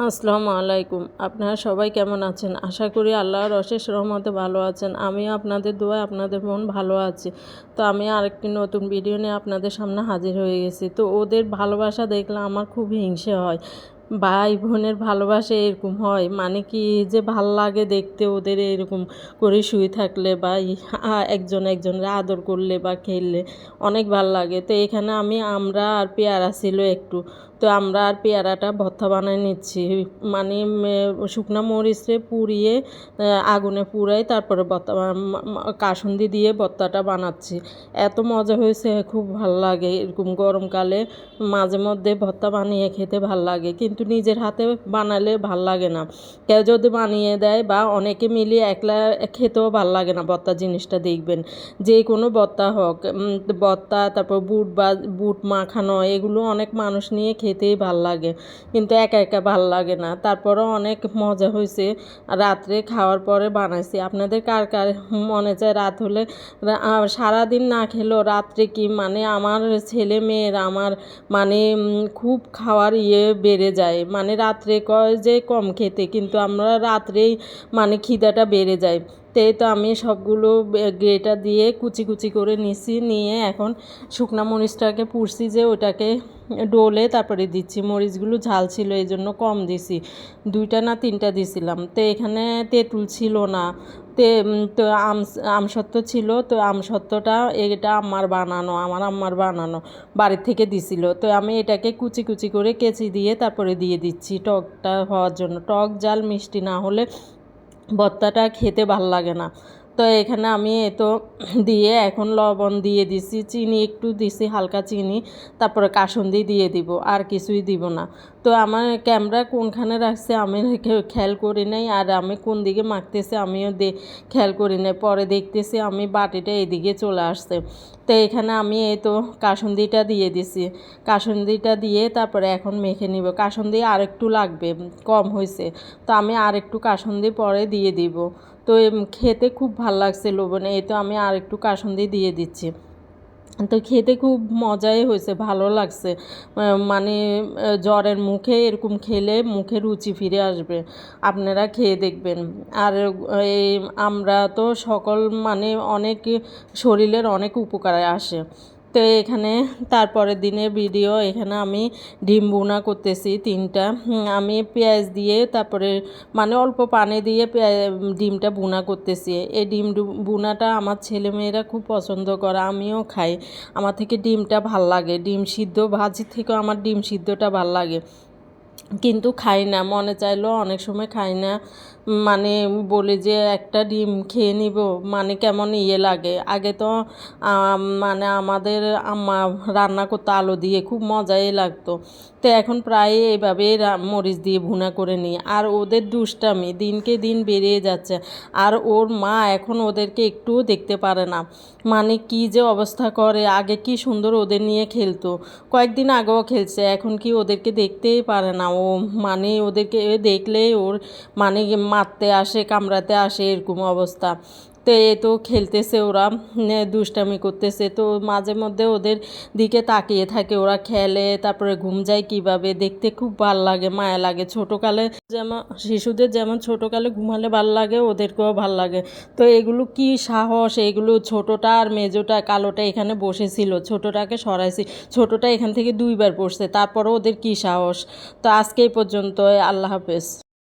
আসসালামু আলাইকুম। আপনারা সবাই কেমন আছেন? আশা করি আল্লাহর অশেষ রহমতে ভালো আছেন। আমি আপনাদের দোয়ায় আপনাদের মন ভালো আছে। তো আমি আরেকটি নতুন ভিডিও নিয়ে আপনাদের সামনে হাজির হয়ে গেছি। তো ওদের ভালোবাসা দেখলে আমার খুব হিংসে হয়। ভাই বোনের ভালোবাসা এরকম হয় মানে কি যে ভালো লাগে দেখতে ওদের এরকম করে শুয়ে থাকলে বা একজন একজনের আদর করলে বা খেললে অনেক ভালো লাগে। তো এখানে আমি, আমরা আর পেয়ারা ছিল একটু। তো আমরা আর পেয়ারাটা ভর্তা বানিয়ে নিচ্ছি। মানে শুকনো মরিচে পুড়িয়ে আগুনে পুড়াই তারপরে ভর্তা কাসুন্দি দিয়ে ভর্তাটা বানাচ্ছি। এত মজা হয়েছে, খুব ভালো লাগে। এরকম গরমকালে মাঝে মধ্যে ভর্তা বানিয়ে খেতে ভালো লাগে। কিন্তু নিজের হাতে বানালে ভালো লাগে না। কেউ যদি বানিয়ে দেয় বা অনেকে মিলিয়ে একলা খেতেও ভালো লাগে না ভর্তা জিনিসটা দেখবেন। যে কোনো ভর্তা হোক ভর্তা তারপর বুট বা, বুট মাখানো, এগুলো অনেক মানুষ নিয়ে খেতেই ভালো লাগে। কিন্তু একা একা ভালো লাগে না। তারপরও অনেক মজা হয়েছে রাত্রে খাওয়ার পরে বানাইছি। আপনাদের কার কার মনে চায় রাত হলে সারাদিন না খেলেও রাত্রে কি মানে আমার ছেলে মেয়ের আমার মানে খুব খাওয়ার ইয়ে বেড়ে যায়। মানে রাত্রে কয় যে কম খেতে কিন্তু আমরা রাত্রেই মানে খিদেটা বেড়ে যায়। তো তো আমি সবগুলো গ্রেটার দিয়ে কুচি কুচি করে নিছি, নিয়ে এখন শুকনা মরিচটাকে পুড়ছি যে ওটাকে ডোলে তারপরে দিচ্ছি। মরিচগুলো ঝাল ছিল, এই জন্য কম দিছি। দুইটা না তিনটা দিছিলাম। তো এখানে তেঁতুল ছিল না। তে তো আম আমসত্ত্ব ছিল, তো আমসত্ত্বটা এটা আমার বানানো, আমার আম্মার বানানো, বাড়ির থেকে দিছিল। তো আমি এটাকে কুচি কুচি করে কেচি দিয়ে তারপরে দিয়ে দিচ্ছি টকটা হওয়ার জন্য। টক জাল মিষ্টি না হলে ভর্তাটা খেতে ভালো লাগে না। তো এখানে আমি এতো দিয়ে এখন লবণ দিয়ে দিছি, চিনি একটু দিছি, হালকা চিনি, তারপরে কাসুন্দি দিয়ে দিব, আর কিছুই দিব না। তো আমার ক্যামেরা কোনখানে রাখছে আমি খেয়াল করি নাই, আর আমি কোন দিকে মাখতেছে আমিও দে খেয়াল করি নাই। পরে দেখতেছি আমি বাটিটা এদিকে চলে আসছে। তো এখানে আমি এই তো কাসুন্দিটা দিয়ে দিছি। কাসুন্দিটা দিয়ে তারপরে এখন মেখে নিব। কাসুন্দি আর একটু লাগবে, কম হয়েছে তো আমি আর একটু কাসুন্দি পরে দিয়ে দিব। তো খেতে খুব ভালো লাগছে লবণে। এই তো আমি আর একটু কাসুন্দি দিয়ে দিচ্ছি। তো খেতে খুব মজাই হয়েছে, ভালো লাগছে। মানে জ্বরের মুখে এরকম খেলে মুখে রুচি ফিরে আসবে, আপনারা খেয়ে দেখবেন। আর এই আমরা তো সকল মানে অনেক শরীরের অনেক উপকারে আসে। তো এখানে তারপরের দিনের ভিডিও এখানে আমি ডিম বোনা করতেছি তিনটা। আমি পেঁয়াজ দিয়ে তারপরে মানে অল্প পানি দিয়ে ডিমটা বোনা করতেছি। এই ডিম বোনাটা আমার ছেলেমেয়েরা খুব পছন্দ করে, আমিও খাই। আমার থেকে ডিমটা ভালো লাগে, ডিম সিদ্ধ ভাজি থেকেও আমার ডিম সিদ্ধটা ভালো লাগে। কিন্তু খাই না, মনে চাইলেও অনেক সময় খাই না। মানে বলি যে একটা ডিম খেয়ে নিব মানে কেমন ইয়ে লাগে। আগে তো মানে আমাদের আম্মা রান্না করতো আলো দিয়ে, খুব মজাই লাগতো। তো এখন প্রায় এভাবে মরিচ দিয়ে ভুনা করে নিই। আর ওদের দুষ্টামি দিনকে দিন বেড়ে যাচ্ছে। আর ওর মা এখন ওদেরকে একটুও দেখতে পারে না। মানে কি যে অবস্থা করে, আগে কি সুন্দর ওদের নিয়ে খেলতো। কয়েকদিন আগেও খেলছে, এখন কি ওদেরকে দেখতেই পারে না। ও মানে ওদেরকে দেখলে ওর মানে মারতে আসে কামড়াতে আসে এরকম অবস্থা। তো এ তো খেলতেছে ওরা দুষ্টামি করতেছে। তো মাঝে মধ্যে ওদের দিকে তাকিয়ে থাকে, ওরা খেলে, তারপরে ঘুম যায় কীভাবে? দেখতে খুব ভালো লাগে, মায়া লাগে। ছোটোকালে যেমন, শিশুদের যেমন ছোটোকালে ঘুমালে ভালো লাগে, ওদেরকেও ভালো লাগে। তো এগুলো কি সাহস? এগুলো ছোটোটা আর মেজোটা, কালোটা এখানে বসেছিল, ছোটোটাকে সরাইছি। ছোটোটা এখান থেকে দুইবার পড়ছে, তারপরও ওদের কি সাহস? তো আজকে এই পর্যন্ত আল্লাহ হাফেজ।